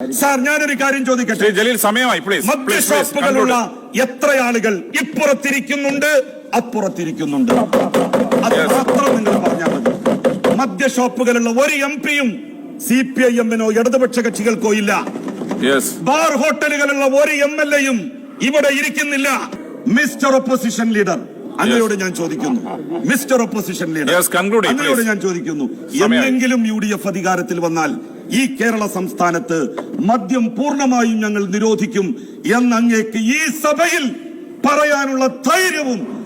Sir ഞാനൊരു കാര്യം ചോദിക്കട്ടെ? ജലീൽ സമയമായി പ്ലീസ് മദ്യഷോപ്പുകളുള്ള എത്ര ആളുകൾ ഇപ്പുറത്തിരിക്കുന്നുണ്ട് അപ്പുറത്തിരിക്കുന്നുണ്ട്? അത് മാത്രം നിങ്ങൾ പറഞ്ഞാൽ മതി. മദ്യഷോപ്പുകളുള്ള ഒരു എം പിയും സി പി ഐ എമ്മിനോ ഇടതുപക്ഷ കക്ഷികൾക്കോ ഇല്ല. ബാർ ഹോട്ടലുകളുള്ള ഒരു എം എൽ എയും ഇവിടെ ഇരിക്കുന്നില്ല. മിസ്റ്റർ ഒപ്പോസിഷൻ ലീഡർ അങ്ങയോട് ഞാൻ ചോദിക്കുന്നു. മിസ്റ്റർ ഒപ്പോസിഷൻ ലീഡർ അങ്ങനെയോട്. അങ്ങയോട് ഞാൻ ചോദിക്കുന്നു. എന്തെങ്കിലും എന്നെങ്കിലും യു ഡി എഫ് അധികാരത്തിൽ വന്നാൽ ഈ കേരള സംസ്ഥാനത്ത് മദ്യം പൂർണമായും ഞങ്ങൾ നിരോധിക്കും എന്ന് അങ്ങേക്ക് ഈ സഭയിൽ പറയാനുള്ള ധൈര്യവും.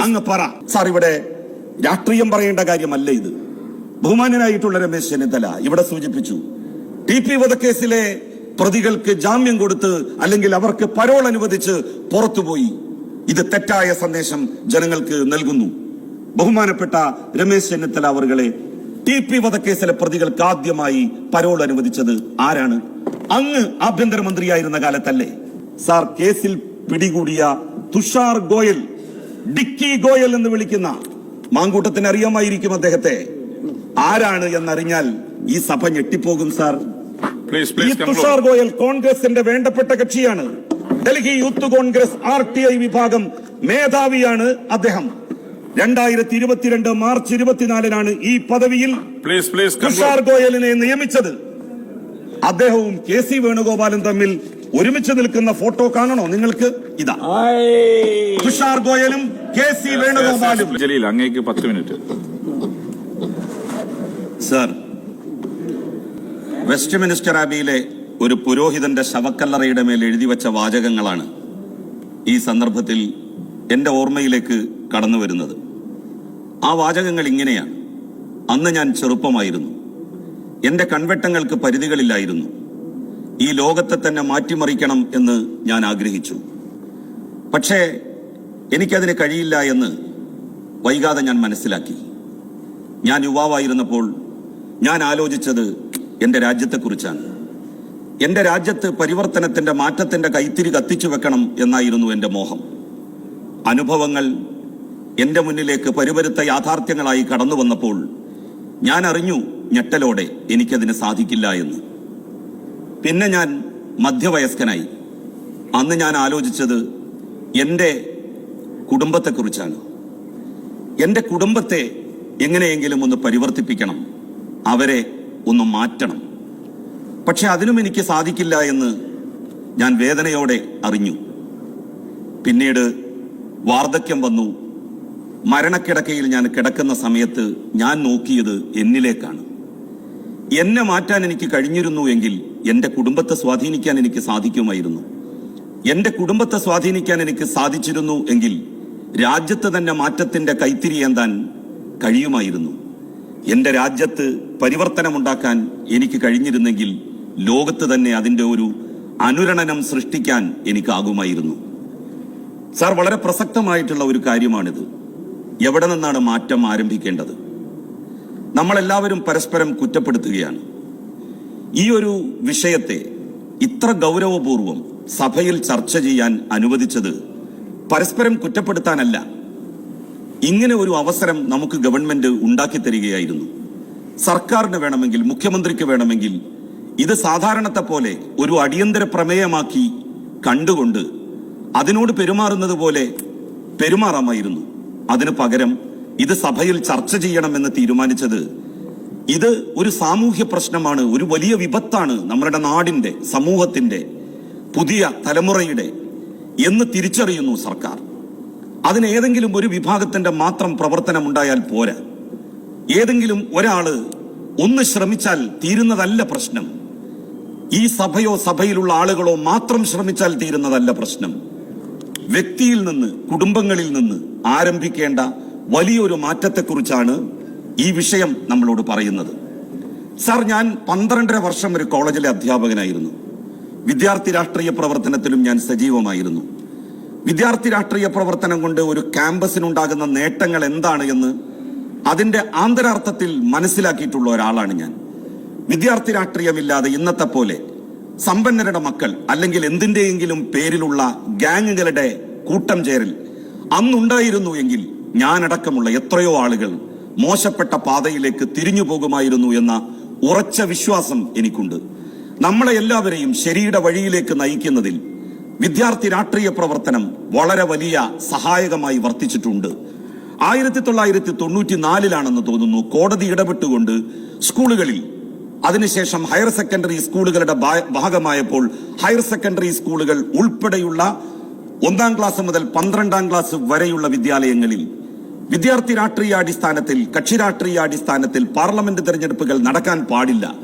അങ്ങ് പറ. സാർ ഇവിടെ രാഷ്ട്രീയം പറയേണ്ട കാര്യമല്ല ഇത്. ബഹുമാനനായിട്ടുള്ള രമേശ് ചെന്നിത്തല ഇവിടെ സൂചിപ്പിച്ചു ടി പി വധക്കേസിലെ പ്രതികൾക്ക് ജാമ്യം കൊടുത്ത് അല്ലെങ്കിൽ അവർക്ക് പരോൾ അനുവദിച്ച് പുറത്തുപോയി. ഇത് തെറ്റായ സന്ദേശം ജനങ്ങൾക്ക് നൽകുന്നു. ബഹുമാനപ്പെട്ട രമേശ് ചെന്നിത്തല അവറുകളെ ടി പി വധക്കേസിലെ പ്രതികൾക്ക് ആദ്യമായി പരോൾ അനുവദിച്ചത് ആരാണ്? അങ്ങ് ആഭ്യന്തരമന്ത്രിയായിരുന്ന കാലത്തല്ലേ? സാർ കേസിൽ പിടികൂടിയ തുഷാർ ഗോയൽ ഡിക്കി ഗോയൽ എന്ന് വിളിക്കുന്ന മാങ്കൂട്ടത്തിന് അറിയാമായിരിക്കും അദ്ദേഹത്തെ. ആരാണ് എന്നറിഞ്ഞാൽ ഈ സഭ ഞെട്ടിപ്പോകും സാർ. ഈ തുഷാർ ഗോയൽ കോൺഗ്രസിന്റെ വേണ്ടപ്പെട്ട കക്ഷിയാണ്. Delhi youth Congress R T I വിഭാഗം മേധാവിയാണ് അദ്ദേഹം. രണ്ടായിരത്തി ഇരുപത്തിരണ്ട് മാർച്ച് ഇരുപത്തിനാലിനാണ് ഈ പദവിയിൽ തുഷാർ ഗോയലിനെ നിയമിച്ചത്. അദ്ദേഹവും കെ സി വേണുഗോപാലും തമ്മിൽ ഒരുമിച്ച് നിൽക്കുന്ന ഫോട്ടോ കാണണോ? നിങ്ങൾക്ക് ഇതാ. തുഷാർ ഗോയലും കെ സി വേണുഗോപാലും. ജലീൽ അങ്ങേക്ക് പത്ത് മിനിറ്റ്. സർ വെസ്റ്റ് മിനിസ്റ്റർ ആബിയിലെ ഒരു പുരോഹിതന്റെ ശവക്കല്ലറയുടെ മേൽ എഴുതി വെച്ച വാചകങ്ങളാണ് ഈ സന്ദർഭത്തിൽ എന്റെ ഓർമ്മയിലേക്ക് കടന്നു വരുന്നത് ആ വാചകങ്ങൾ ഇങ്ങനെയാണ്. അന്ന് ഞാൻ ചെറുപ്പമായിരുന്നു. എന്റെ കൺവെട്ടങ്ങൾക്ക് പരിധികളില്ലായിരുന്നു. ഈ ലോകത്തെ തന്നെ മാറ്റിമറിക്കണം എന്ന് ഞാൻ ആഗ്രഹിച്ചു. പക്ഷേ എനിക്കതിന് കഴിയില്ല എന്ന് വൈകാതെ ഞാൻ മനസ്സിലാക്കി. ഞാൻ യുവാവായിരുന്നപ്പോൾ ഞാൻ ആലോചിച്ചത് എന്റെ രാജ്യത്തെക്കുറിച്ചാണ്. എന്റെ രാജ്യത്ത് പരിവർത്തനത്തിന്റെ മാറ്റത്തിന്റെ കൈത്തിരി കത്തിച്ചു വെക്കണം എന്നായിരുന്നു എന്റെ മോഹം. അനുഭവങ്ങൾ എന്റെ മുന്നിലേക്ക് പരിവരുത്ത യാഥാർത്ഥ്യങ്ങളായി കടന്നു വന്നപ്പോൾ ഞാൻ അറിഞ്ഞു ഞെട്ടലോടെ എനിക്കതിന് സാധിക്കില്ല എന്ന്. പിന്നെ ഞാൻ മധ്യവയസ്കനായി. അന്ന് ഞാൻ ആലോചിച്ചത് എന്റെ കുടുംബത്തെക്കുറിച്ചാണ്. എന്റെ കുടുംബത്തെ എങ്ങനെയെങ്കിലും ഒന്ന് പരിവർത്തിപ്പിക്കണം അവരെ ഒന്ന് മാറ്റണം. പക്ഷെ അതിനും എനിക്ക് സാധിക്കില്ല എന്ന് ഞാൻ വേദനയോടെ അറിഞ്ഞു. പിന്നീട് വാർദ്ധക്യം വന്നു മരണക്കിടക്കയിൽ ഞാൻ കിടക്കുന്ന സമയത്ത് ഞാൻ നോക്കിയത് എന്നിലേക്കാണ്. എന്നെ മാറ്റാൻ എനിക്ക് കഴിഞ്ഞിരുന്നു എങ്കിൽ എന്റെ കുടുംബത്തെ സ്വാധീനിക്കാൻ എനിക്ക് സാധിക്കുമായിരുന്നു. എന്റെ കുടുംബത്തെ സ്വാധീനിക്കാൻ എനിക്ക് സാധിച്ചിരുന്നു എങ്കിൽ രാജ്യത്ത് തന്നെ മാറ്റത്തിന്റെ കൈത്തിരി ഏന്താൻ കഴിയുമായിരുന്നു. എന്റെ രാജ്യത്ത് പരിവർത്തനമുണ്ടാക്കാൻ എനിക്ക് കഴിഞ്ഞിരുന്നെങ്കിൽ ലോകത്ത് തന്നെ അതിന്റെ ഒരു അനുരണനം സൃഷ്ടിക്കാൻ എനിക്കാകുമായിരുന്നു. സാർ വളരെ പ്രസക്തമായിട്ടുള്ള ഒരു കാര്യമാണിത്. എവിടെ നിന്നാണ് മാറ്റം ആരംഭിക്കേണ്ടത്? നമ്മളെല്ലാവരും പരസ്പരം കുറ്റപ്പെടുത്തുകയാണ്. ഈ ഒരു വിഷയത്തെ ഇത്ര ഗൗരവപൂർവം സഭയിൽ ചർച്ച ചെയ്യാൻ അനുവദിച്ചത് പരസ്പരം കുറ്റപ്പെടുത്താനല്ല. ഇങ്ങനെ ഒരു അവസരം നമുക്ക് ഗവൺമെന്റ് ഉണ്ടാക്കി തരികയായിരുന്നു. സർക്കാരിന് വേണമെങ്കിൽ മുഖ്യമന്ത്രിക്ക് വേണമെങ്കിൽ ഇത് സാധാരണത്തെ പോലെ ഒരു അടിയന്തര പ്രമേയമാക്കി കണ്ടുകൊണ്ട് അതിനോട് പെരുമാറുന്നത് പോലെ പെരുമാറാമായിരുന്നു. അതിനു പകരം ഇത് സഭയിൽ ചർച്ച ചെയ്യണമെന്ന് തീരുമാനിച്ചത് ഇത് ഒരു സാമൂഹ്യ പ്രശ്നമാണ് ഒരു വലിയ വിപത്താണ് നമ്മുടെ നാടിന്റെ സമൂഹത്തിന്റെ പുതിയ തലമുറയുടെ എന്ന് തിരിച്ചറിയുന്നു സർക്കാർ. അതിന് ഏതെങ്കിലും ഒരു വിഭാഗത്തിന്റെ മാത്രം പ്രവർത്തനം ഉണ്ടായാൽ പോരാ. ഏതെങ്കിലും ഒരാൾ ഒന്ന് ശ്രമിച്ചാൽ തീരുന്നതല്ല പ്രശ്നം. ഈ സഭയോ സഭയിലുള്ള ആളുകളോ മാത്രം ശ്രമിച്ചാൽ തീരുന്നതല്ല പ്രശ്നം. വ്യക്തിയിൽ നിന്ന് കുടുംബങ്ങളിൽ നിന്ന് ആരംഭിക്കേണ്ട വലിയൊരു മാറ്റത്തെക്കുറിച്ചാണ് ഈ വിഷയം നമ്മളോട് പറയുന്നത്. സാർ ഞാൻ പന്ത്രണ്ടര വർഷം ഒരു കോളേജിലെ അധ്യാപകനായിരുന്നു. വിദ്യാർത്ഥി രാഷ്ട്രീയ പ്രവർത്തനത്തിലും ഞാൻ സജീവമായിരുന്നു. വിദ്യാർത്ഥി രാഷ്ട്രീയ പ്രവർത്തനം കൊണ്ട് ഒരു ക്യാമ്പസിനുണ്ടാകുന്ന നേട്ടങ്ങൾ എന്താണ് എന്ന് അതിന്റെ ആന്തരാർത്ഥത്തിൽ മനസ്സിലാക്കിയിട്ടുള്ള ഒരാളാണ് ഞാൻ. വിദ്യാർത്ഥി രാഷ്ട്രീയമില്ലാതെ ഇന്നത്തെ പോലെ സമ്പന്നരുടെ മക്കൾ അല്ലെങ്കിൽ എന്തിന്റെയെങ്കിലും പേരിലുള്ള ഗാങ്ങുകളുടെ കൂട്ടം ചേരൽ. അന്നുണ്ടായിരുന്നു എങ്കിൽ ഞാനടക്കമുള്ള എത്രയോ ആളുകൾ മോശപ്പെട്ട പാതയിലേക്ക് തിരിഞ്ഞു പോകുമായിരുന്നു എന്ന ഉറച്ച വിശ്വാസം എനിക്കുണ്ട്. നമ്മളെ എല്ലാവരെയും ശരിയുടെ വഴിയിലേക്ക് നയിക്കുന്നതിൽ വിദ്യാർത്ഥി രാഷ്ട്രീയ പ്രവർത്തനം വളരെ വലിയ സഹായകമായി വർത്തിച്ചിട്ടുണ്ട്. ആയിരത്തി തൊള്ളായിരത്തി തൊണ്ണൂറ്റി നാലിലാണെന്ന് തോന്നുന്നു കോടതി ഇടപെട്ടുകൊണ്ട് സ്കൂളുകളിൽ അതിനുശേഷം ഹയർ സെക്കൻഡറി സ്കൂളുകളുടെ ഭാഗമായപ്പോൾ ഹയർ സെക്കൻഡറി സ്കൂളുകൾ ഉൾപ്പെടെയുള്ള ഒന്നാം ക്ലാസ് മുതൽ പന്ത്രണ്ടാം ക്ലാസ് വരെയുള്ള വിദ്യാലയങ്ങളിൽ വിദ്യാർത്ഥി രാഷ്ട്രീയ അടിസ്ഥാനത്തിൽ കക്ഷി രാഷ്ട്രീയ അടിസ്ഥാനത്തിൽ പാർലമെന്റ് തെരഞ്ഞെടുപ്പുകൾ നടക്കാൻ പാടില്ല.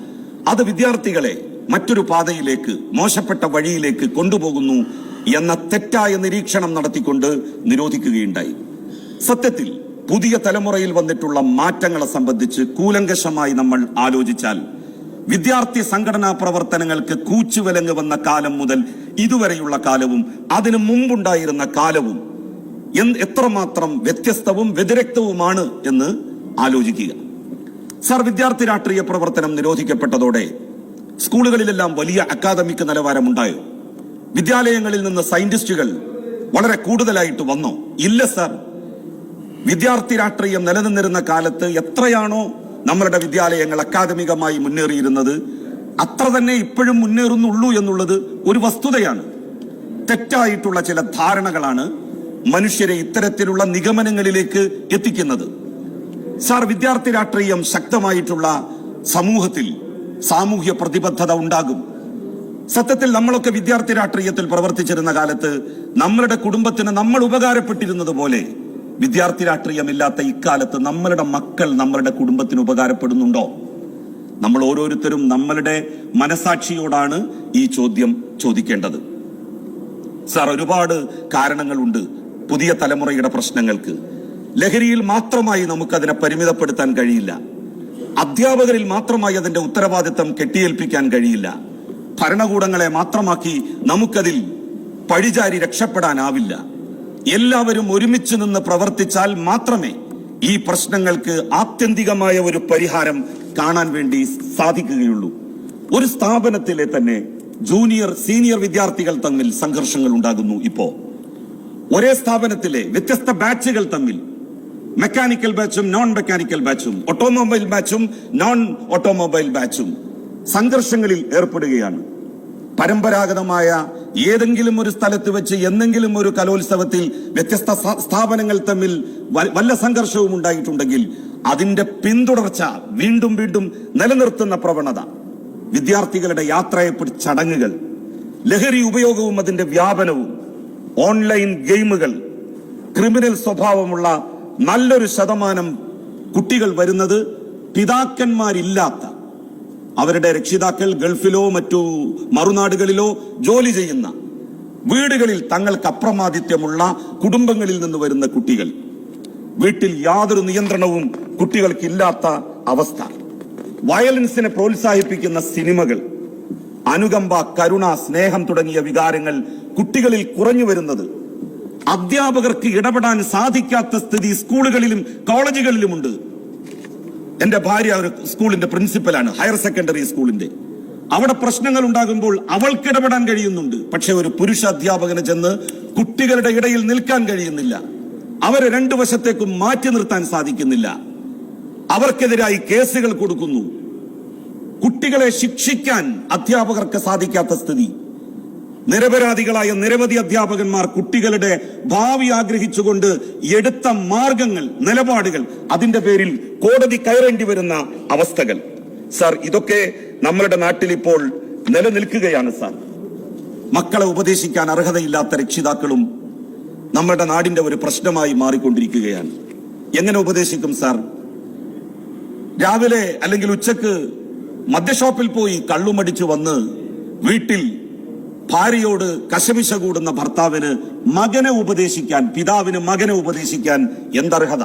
അത് വിദ്യാർത്ഥികളെ മറ്റൊരു പാതയിലേക്ക് മോശപ്പെട്ട വഴിയിലേക്ക് കൊണ്ടുപോകുന്നു എന്ന തെറ്റായ നിരീക്ഷണം നടത്തിക്കൊണ്ട് നിരോധിക്കുകയുണ്ടായി. സത്യത്തിൽ പുതിയ തലമുറയിൽ വന്നിട്ടുള്ള മാറ്റങ്ങളെ സംബന്ധിച്ച് കൂലങ്കശമായി നമ്മൾ ആലോചിച്ചാൽ വിദ്യാർത്ഥി സംഘടനാ പ്രവർത്തനങ്ങൾക്ക് കൂച്ചുവിലങ്ങ് വന്ന കാലം മുതൽ ഇതുവരെയുള്ള കാലവും അതിനു മുമ്പുണ്ടായിരുന്ന കാലവും എത്രമാത്രം വ്യത്യസ്തവും വ്യതിരക്തവുമാണ് എന്ന് ആലോചിക്കുക. സർ വിദ്യാർത്ഥി രാഷ്ട്രീയ പ്രവർത്തനം നിരോധിക്കപ്പെട്ടതോടെ സ്കൂളുകളിലെല്ലാം വലിയ അക്കാദമിക് നിലവാരമുണ്ടായോ. വിദ്യാലയങ്ങളിൽ നിന്ന് സയന്റിസ്റ്റുകൾ വളരെ കൂടുതലായിട്ട് വന്നോ? ഇല്ല സർ. വിദ്യാർത്ഥി രാഷ്ട്രീയം നിലനിന്നിരുന്ന കാലത്ത് എത്രയാണോ നമ്മളുടെ വിദ്യാലയങ്ങൾ അക്കാദമികമായി മുന്നേറിയിരുന്നത് അത്ര തന്നെ ഇപ്പോഴും മുന്നേറുന്നുള്ളൂ എന്നുള്ളത് ഒരു വസ്തുതയാണ്. തെറ്റായിട്ടുള്ള ചില ധാരണകളാണ് മനുഷ്യരെ ഇത്തരത്തിലുള്ള നിഗമനങ്ങളിലേക്ക് എത്തിക്കുന്നത്. സാർ വിദ്യാർത്ഥി രാഷ്ട്രീയം ശക്തമായിട്ടുള്ള സമൂഹത്തിൽ സാമൂഹ്യ പ്രതിബദ്ധത ഉണ്ടാകും. സത്യത്തിൽ നമ്മളൊക്കെ വിദ്യാർത്ഥി രാഷ്ട്രീയത്തിൽ പ്രവർത്തിച്ചിരുന്ന കാലത്ത് നമ്മളുടെ കുടുംബത്തിന് നമ്മൾ ഉപകാരപ്പെട്ടിരുന്നത് പോലെ വിദ്യാർത്ഥി രാഷ്ട്രീയമില്ലാത്ത ഇക്കാലത്ത് നമ്മളുടെ മക്കൾ നമ്മളുടെ കുടുംബത്തിന് ഉപകാരപ്പെടുന്നുണ്ടോ? നമ്മൾ ഓരോരുത്തരും നമ്മളുടെ മനസാക്ഷിയോടാണ് ഈ ചോദ്യം ചോദിക്കേണ്ടത്. സാർ ഒരുപാട് കാരണങ്ങളുണ്ട് പുതിയ തലമുറയുടെ പ്രശ്നങ്ങൾക്ക്. ലഹരിയിൽ മാത്രമായി നമുക്കതിനെ പരിമിതപ്പെടുത്താൻ കഴിയില്ല. അധ്യാപകരിൽ മാത്രമായി അതിന്റെ ഉത്തരവാദിത്തം കെട്ടിയേൽപ്പിക്കാൻ കഴിയില്ല. ഭരണകൂടങ്ങളെ മാത്രമാക്കി നമുക്കതിൽ പഴിചാരി രക്ഷപ്പെടാനാവില്ല. എല്ലാവരും ഒരുമിച്ച് നിന്ന് പ്രവർത്തിച്ചാൽ മാത്രമേ ഈ പ്രശ്നങ്ങൾക്ക് ആത്യന്തികമായ ഒരു പരിഹാരം കാണാൻ വേണ്ടി സാധിക്കുകയുള്ളൂ. ഒരു സ്ഥാപനത്തിലെ തന്നെ ജൂനിയർ സീനിയർ വിദ്യാർത്ഥികൾ തമ്മിൽ സംഘർഷങ്ങൾ ഉണ്ടാകുന്നു ഇപ്പോ ഒരേ സ്ഥാപനത്തിലെ വ്യത്യസ്ത ബാച്ചുകൾ തമ്മിൽ മെക്കാനിക്കൽ ബാച്ചും നോൺ മെക്കാനിക്കൽ ബാച്ചും ഓട്ടോമൊബൈൽ ബാച്ചും നോൺ ഓട്ടോമൊബൈൽ ബാച്ചും സംഘർഷങ്ങളിൽ ഏർപ്പെടുകയാണ്. പരമ്പരാഗതമായ ഏതെങ്കിലും ഒരു സ്ഥലത്ത് വെച്ച് എന്തെങ്കിലും ഒരു കലോത്സവത്തിൽ വ്യത്യസ്ത സ്ഥാപനങ്ങൾ തമ്മിൽ വല്ല സംഘർഷവും ഉണ്ടായിട്ടുണ്ടെങ്കിൽ അതിന്റെ പിന്തുടർച്ച വീണ്ടും വീണ്ടും നിലനിർത്തുന്ന പ്രവണത. വിദ്യാർത്ഥികളുടെ യാത്രയെപ്പറ്റി ചടങ്ങുകൾ ലഹരി ഉപയോഗവും അതിന്റെ വ്യാപനവും ഓൺലൈൻ ഗെയിമുകൾ ക്രിമിനൽ സ്വഭാവമുള്ള നല്ലൊരു ശതമാനം കുട്ടികൾ വരുന്നത് പിതാക്കന്മാരില്ലാത്ത അവരുടെ രക്ഷിതാക്കൾ ഗൾഫിലോ മറ്റു മറുനാടുകളിലോ ജോലി ചെയ്യുന്ന വീടുകളിൽ തങ്ങൾക്ക് അപ്രമാദിത്യമുള്ള കുടുംബങ്ങളിൽ നിന്ന് വരുന്ന കുട്ടികൾ. വീട്ടിൽ യാതൊരു നിയന്ത്രണവും കുട്ടികൾക്കില്ലാത്ത അവസ്ഥ. വയലൻസിനെ പ്രോത്സാഹിപ്പിക്കുന്ന സിനിമകൾ. അനുകമ്പ കരുണ സ്നേഹം തുടങ്ങിയ വികാരങ്ങൾ കുട്ടികളിൽ കുറഞ്ഞു വരുന്നത്. അധ്യാപകർക്ക് ഇടപെടാൻ സാധിക്കാത്ത സ്ഥിതി സ്കൂളുകളിലും കോളേജുകളിലുമുണ്ട് എന്റെ ഭാര്യ ഒരു സ്കൂളിന്റെ പ്രിൻസിപ്പലാണ് ഹയർ സെക്കൻഡറി സ്കൂളിന്റെ. അവിടെ പ്രശ്നങ്ങൾ ഉണ്ടാകുമ്പോൾ അവൾക്ക് ഇടപെടാൻ കഴിയുന്നുണ്ട്. പക്ഷെ ഒരു പുരുഷ അധ്യാപകന് ചെന്ന് കുട്ടികളുടെ ഇടയിൽ നിൽക്കാൻ കഴിയുന്നില്ല. അവരെ രണ്ടു വശത്തേക്കും മാറ്റി നിർത്താൻ സാധിക്കുന്നില്ല. അവർക്കെതിരായി കേസുകൾ കൊടുക്കുന്നു. കുട്ടികളെ ശിക്ഷിക്കാൻ അധ്യാപകർക്ക് സാധിക്കാത്ത സ്ഥിതി. നിരപരാധികളായ നിരവധി അധ്യാപകന്മാർ കുട്ടികളുടെ ഭാവി ആഗ്രഹിച്ചുകൊണ്ട് എടുത്ത മാർഗങ്ങൾ നിലപാടുകൾ അതിന്റെ പേരിൽ കോടതി കയറേണ്ടി വരുന്ന അവസ്ഥകൾ. സാർ ഇതൊക്കെ നമ്മളുടെ നാട്ടിൽ ഇപ്പോൾ നിലനിൽക്കുകയാണ് സാർ. മക്കളെ ഉപദേശിക്കാൻ അർഹതയില്ലാത്ത രക്ഷിതാക്കളും നമ്മുടെ നാടിന്റെ ഒരു പ്രശ്നമായി മാറിക്കൊണ്ടിരിക്കുകയാണ്. എങ്ങനെ ഉപദേശിക്കും സാർ? രാവിലെ അല്ലെങ്കിൽ ഉച്ചയ്ക്ക് മദ്യഷോപ്പിൽ പോയി കള്ളുമടിച്ചു വന്ന് വീട്ടിൽ ഭാര്യയോട് കശമിശ കൂടുന്ന ഭർത്താവിന് മകനെ ഉപദേശിക്കാൻ പിതാവിന് മകനെ ഉപദേശിക്കാൻ എന്തർഹത?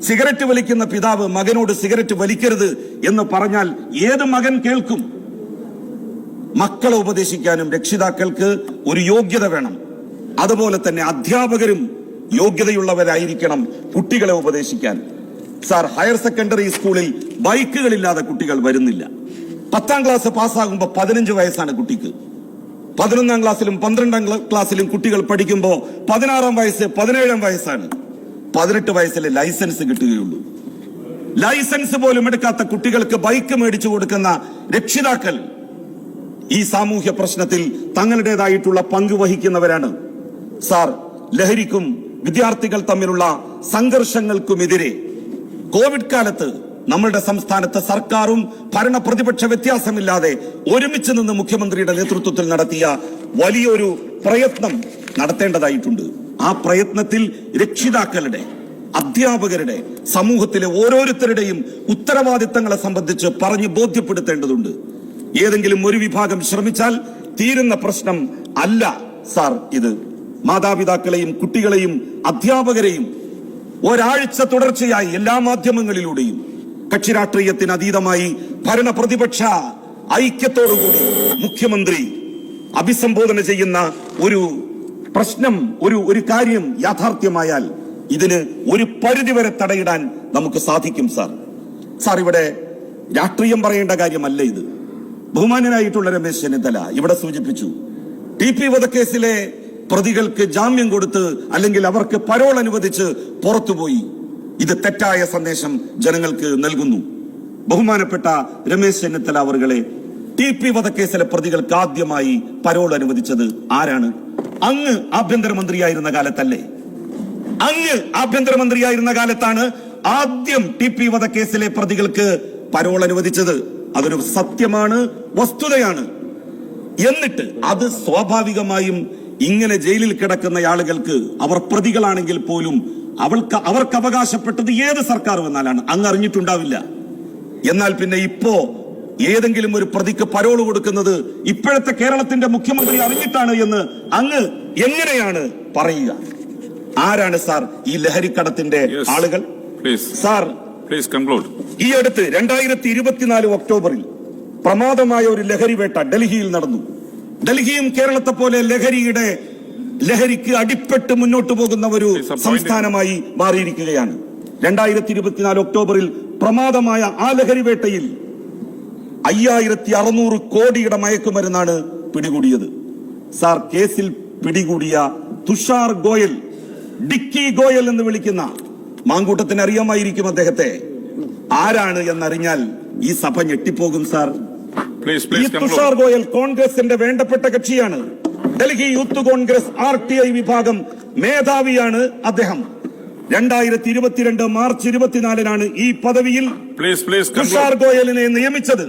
സിഗരറ്റ് വലിക്കുന്ന പിതാവ് മകനോട് സിഗരറ്റ് വലിക്കരുത് എന്ന് പറഞ്ഞാൽ ഏത് മകൻ കേൾക്കും? മക്കളെ ഉപദേശിക്കാനും രക്ഷിതാക്കൾക്ക് ഒരു യോഗ്യത വേണം. അതുപോലെ തന്നെ അധ്യാപകരും യോഗ്യതയുള്ളവരായിരിക്കണം കുട്ടികളെ ഉപദേശിക്കാൻ. സാർ ഹയർ സെക്കൻഡറി സ്കൂളിൽ ബൈക്കുകളില്ലാതെ കുട്ടികൾ വരുന്നില്ല. പത്താം ക്ലാസ് പാസ്സാകുമ്പോൾ പതിനഞ്ച് വയസ്സാണ് കുട്ടിക്ക്. പതിനൊന്നാം ക്ലാസ്സിലും പന്ത്രണ്ടാം ക്ലാ- ക്ലാസ്സിലും കുട്ടികൾ പഠിക്കുമ്പോൾ പതിനാറാം വയസ്സ് പതിനേഴാം വയസ്സാണ്. പതിനെട്ട് വയസ്സിലെ ലൈസൻസ് കിട്ടുകയുള്ളൂ. ലൈസൻസ് പോലും എടുക്കാത്ത കുട്ടികൾക്ക് ബൈക്ക് മേടിച്ചു കൊടുക്കുന്ന രക്ഷിതാക്കൾ ഈ സാമൂഹ്യ പ്രശ്നത്തിൽ തങ്ങളുടേതായിട്ടുള്ള പങ്ക് വഹിക്കുന്നവരാണ്. സാർ ലഹരിക്കും വിദ്യാർത്ഥികൾ തമ്മിലുള്ള സംഘർഷങ്ങൾക്കുമെതിരെ കോവിഡ് കാലത്ത് നമ്മളുടെ സംസ്ഥാനത്ത് സർക്കാരും ഭരണ പ്രതിപക്ഷ വ്യത്യാസമില്ലാതെ ഒരുമിച്ച് നിന്ന് മുഖ്യമന്ത്രിയുടെ നേതൃത്വത്തിൽ നടത്തിയ വലിയൊരു പ്രയത്നം നടത്തേണ്ടതായിട്ടുണ്ട്. ആ പ്രയത്നത്തിൽ രക്ഷിതാക്കളുടെ അധ്യാപകരുടെ സമൂഹത്തിലെ ഓരോരുത്തരുടെയും ഉത്തരവാദിത്തങ്ങളെ സംബന്ധിച്ച് പറഞ്ഞ് ബോധ്യപ്പെടുത്തേണ്ടതുണ്ട്. ഏതെങ്കിലും ഒരു വിഭാഗം ശ്രമിച്ചാൽ തീരുന്ന പ്രശ്നം അല്ല സാർ ഇത്. മാതാപിതാക്കളെയും കുട്ടികളെയും അധ്യാപകരെയും ഒരാഴ്ച തുടർച്ചയായി എല്ലാ മാധ്യമങ്ങളിലൂടെയും കക്ഷി രാഷ്ട്രീയത്തിന് അതീതമായി ഭരണ പ്രതിപക്ഷ ഐക്യത്തോടുകൂടി മുഖ്യമന്ത്രി അഭിസംബോധന ചെയ്യുന്ന ഒരു പ്രശ്നം ഒരു ഒരു കാര്യം യാഥാർത്ഥ്യമായാൽ ഇതിന് ഒരു പരിധിവരെ തടയിടാൻ നമുക്ക് സാധിക്കും സാർ. സാർ ഇവിടെ രാഷ്ട്രീയം പറയേണ്ട കാര്യമല്ല ഇത്. ബഹുമാനനായിട്ടുള്ള രമേശ് ചെന്നിത്തല ഇവിടെ സൂചിപ്പിച്ചു ടി പി വധക്കേസിലെ പ്രതികൾക്ക് ജാമ്യം കൊടുത്ത് അല്ലെങ്കിൽ അവർക്ക് പരോൾ അനുവദിച്ച് പുറത്തുപോയി. ഇത് തെറ്റായ സന്ദേശം ജനങ്ങൾക്ക് നൽകുന്നു. ബഹുമാനപ്പെട്ട രമേശ് ചെന്നിത്തല അവറുകളെ ടി പി വധക്കേസിലെ പ്രതികൾക്ക് ആദ്യമായി പരോൾ അനുവദിച്ചത് ആരാണ്? അങ്ങ് ആഭ്യന്തരമന്ത്രിയായിരുന്ന കാലത്തല്ലേ? അങ്ങ് ആഭ്യന്തരമന്ത്രിയായിരുന്ന കാലത്താണ് ആദ്യം ടി പി വധക്കേസിലെ പ്രതികൾക്ക് പരോൾ അനുവദിച്ചത്. അതൊരു സത്യമാണ് വസ്തുതയാണ്. എന്നിട്ട് അത് സ്വാഭാവികമായും ഇങ്ങനെ ജയിലിൽ കിടക്കുന്ന ആളുകൾക്ക് അവർ പ്രതികളാണെങ്കിൽ പോലും അവൾക്ക് അവർക്ക് അവകാശപ്പെട്ടത് ഏത് സർക്കാർ വന്നാലാണ്? അങ്ങ് അറിഞ്ഞിട്ടുണ്ടാവില്ല. എന്നാൽ പിന്നെ ഇപ്പോ ഏതെങ്കിലും ഒരു പ്രതിക്ക് പരോൾ കൊടുക്കുന്നത് ഇപ്പോഴത്തെ കേരളത്തിന്റെ മുഖ്യമന്ത്രി അറിഞ്ഞിട്ടാണ് എന്ന് അങ്ങ് എങ്ങനെയാണ് പറയുക? ആരാണ് സാർ ഈ ലഹരിക്കടത്തിന്റെ. ആളുകൾ? സാർ. പ്ലീസ് കൺക്ലൂഡ് ഈ അടുത്ത് രണ്ടായിരത്തി ഇരുപത്തിനാല് ഒക്ടോബറിൽ പ്രമാദമായ ഒരു ലഹരി വേട്ട ഡൽഹിയിൽ നടന്നു. ഡൽഹിയും കേരളത്തെ പോലെ ലഹരിയുടെ ലഹരിക്ക് അടിപ്പെട്ട് മുന്നോട്ട് പോകുന്ന ഒരു സംസ്ഥാനമായി മാറിയിരിക്കുകയാണ്. രണ്ടായിരത്തി ഇരുപത്തിനാല് ഒക്ടോബറിൽ പ്രമാദമായ ആ ലഹരി വേട്ടയിൽ അയ്യായിരത്തി അറുന്നൂറ് കോടിയുടെ മയക്കുമരുന്നാണ് പിടികൂടിയത്. സാർ കേസിൽ പിടികൂടിയ തുഷാർ ഗോയൽ ഡിക്കി ഗോയൽ എന്ന് വിളിക്കുന്ന മാങ്കൂട്ടത്തിന് അറിയാമായിരിക്കും അദ്ദേഹത്തെ. ആരാണ് എന്നറിഞ്ഞാൽ ഈ സഭ ഞെട്ടിപ്പോകും സാർ. തുഷാർ ഗോയൽ കോൺഗ്രസിന്റെ വേണ്ടപ്പെട്ട കക്ഷിയാണ്. Delhi youth Congress R T I വിഭാഗം മേധാവിയാണ് അദ്ദേഹം. രണ്ടായിരത്തി ഇരുപത്തിരണ്ട് മാർച്ച് ഇരുപത്തിനാലിനാണ് ഈ പദവിയിൽ Please, please തുഷാർ ഗോയലിനെ നിയമിച്ചത്.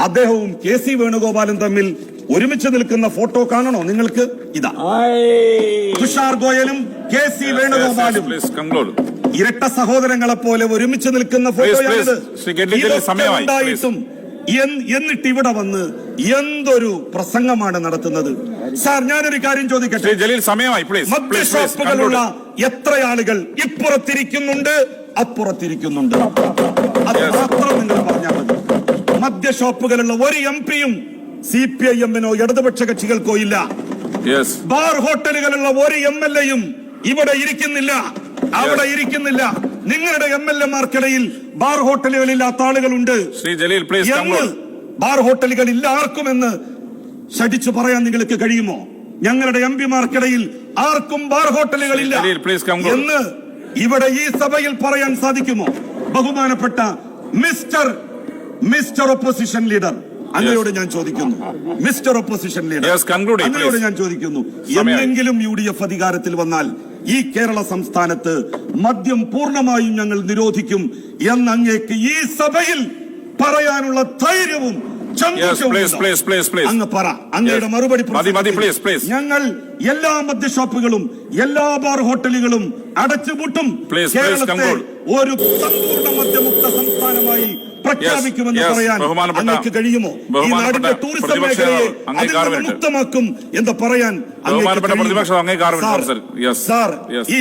അദ്ദേഹവും കെ സി വേണുഗോപാലും തമ്മിൽ ഒരുമിച്ച് നിൽക്കുന്ന ഫോട്ടോ കാണണോ? നിങ്ങൾക്ക് ഇതാ. തുഷാർ ഗോയലും കെ സി വേണുഗോപാലും ഇരട്ട സഹോദരങ്ങളെ പോലെ ഒരുമിച്ച് നിൽക്കുന്ന ഫോട്ടോയാണിത്. ഉണ്ടായിട്ടും എന്നിട്ട് ഇവിടെ വന്ന് എന്തൊരു പ്രസംഗമാണ് നടത്തുന്നത്? സാർ ഞാനൊരു കാര്യം ചോദിക്കട്ടെ? ജലീൽ സമയമായി മദ്യഷോപ്പുകളുള്ള എത്ര ആളുകൾ ഇപ്പുറത്തിരിക്കുന്നുണ്ട് അപ്പുറത്തിരിക്കുന്നുണ്ട്? അത് മാത്രം നിങ്ങൾ പറഞ്ഞാൽ മതി. മദ്യഷോപ്പുകളുള്ള ഒരു എം പിയും സി പി ഐ എമ്മിനോ ഇടതുപക്ഷ കക്ഷികൾക്കോ ഇല്ല. ബാർ ഹോട്ടലുകളുള്ള ഒരു എം എൽ എയും ഇവിടെ ഇരിക്കുന്നില്ല. അവിടെ ഇരിക്കുന്നില്ല. നിങ്ങളുടെ എം എൽ എമാർക്കിടയിൽ ബാർ ഹോട്ടലുകളില്ലാത്ത ആളുകളുണ്ട്. ശ്രീ ജലീൽ പ്ലീസ് എന്ന്. ബാർ ഹോട്ടലുകൾ ഇല്ല ആർക്കുമെന്ന് ശഠിച്ചു പറയാൻ നിങ്ങൾക്ക് കഴിയുമോ? ഞങ്ങളുടെ എം പിമാർക്കിടയിൽ ആർക്കും ബാർ ഹോട്ടലുകളില്ല. എന്ന് ഇവിടെ ഈ സഭയിൽ പറയാൻ സാധിക്കുമോ? ബഹുമാനപ്പെട്ട മിസ്റ്റർ മിസ്റ്റർ ഒപ്പോസിഷൻ ലീഡർ. അങ്ങയോട് ഞാൻ ചോദിക്കുന്നു. Mister opposition leader. അങ്ങയോട് ഞാൻ ചോദിക്കുന്നു. എന്തെങ്കിലും എന്നെങ്കിലും യു ഡി എഫ് അധികാരത്തിൽ വന്നാൽ ഈ കേരള സംസ്ഥാനത്ത് മദ്യം പൂർണമായും ഞങ്ങൾ നിരോധിക്കും എന്ന് അങ്ങേക്ക് ഈ സഭയിൽ പറയാനുള്ള ധൈര്യവും. അങ്ങ് പറ അങ്ങയുടെ മറുപടി. ഞങ്ങൾ എല്ലാ മദ്യ മദ്യഷോപ്പുകളും എല്ലാ ബാർ ഹോട്ടലുകളും അടച്ചുപൂട്ടും കേരളത്തെ ഒരു സമ്പൂർണ മദ്യമുക്ത സംസ്ഥാനമായി പ്രഖ്യാപിക്കുമെന്ന് പറയാൻ ബഹുമാനപ്പെട്ട- അങ്ങക്ക് കഴിയുമോ? ഈ നാടിന്റെ ടൂറിസം മേഖലയെ അതിൽ നിന്ന് മുക്തമാക്കും എന്ന് പറയാൻ സാർ ഈ